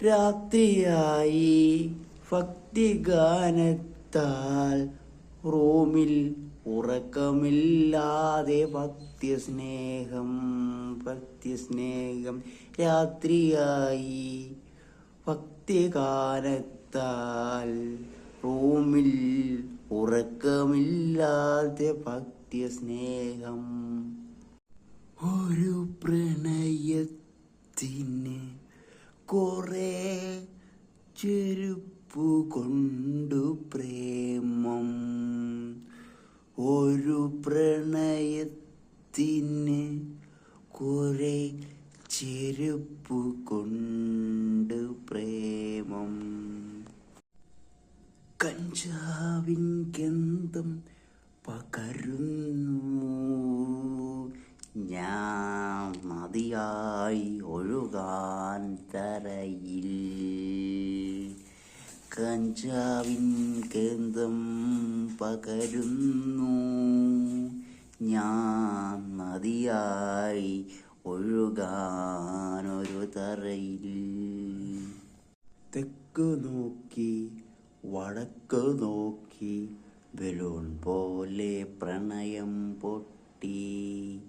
രാത്രിയായി ഭക്തിഗാനത്താൽ റൂമിൽ ഉറക്കമില്ലാതെ ഭക്തിസ്നേഹം ഭക്തിസ്നേഹം ഭക്തി സ്നേഹം രാത്രിയായി ഭക്തിഗാനത്താൽ റൂമിൽ ഉറക്കമില്ലാതെ ഭക്തിസ്നേഹം. ഒരു പ്രണയത്തിന് കുറെ ചെരുപ്പു കൊണ്ടു പ്രേമം. ഒരു പ്രണയത്തിന് കുറെ ചെരുപ്പു കൊണ്ട് പ്രേമം. കഞ്ചാവിൻ ഗന്ധം പകരുന്നു. ഞാൻ നദിയായി ഒഴുകാൻ തരയിൽ കഞ്ചാവിൻ കേന്ദ്രം പകരുന്നു. ഞാൻ നദിയായി ഒഴുകാനൊരു തറയിൽ. തെക്ക് നോക്കി വടക്ക് നോക്കി ബലൂൺ പോലെ പ്രണയം പൊട്ടി.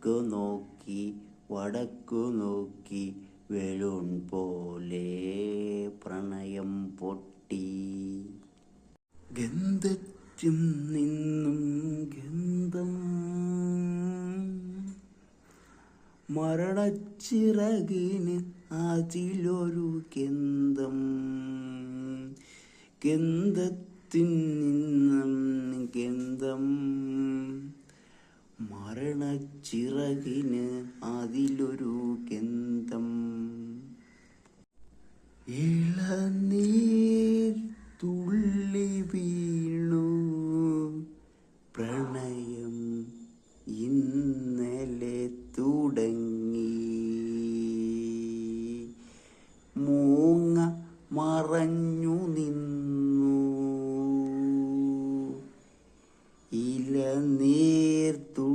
തെക്ക് നോക്കി വടക്കു നോക്കി വെളുൺ പോലെ പ്രണയം പൊട്ടി. ഗന്ധച്ചും നിന്നും ഗന്ധം മരണച്ചിറകിന് അതിലൊരു ഗന്ധം. ഗന്ധത്തിൽ നിന്നും മരണച്ചിറകിന് അതിലൊരു ഗന്ധം. ഇളനീർ തുള്ളി വീണു. പ്രണയം ഇന്നലെ തുടങ്ങി. മൂങ്ങ മറഞ്ഞു നിന്നു. ഇളനീർ തുള്ളി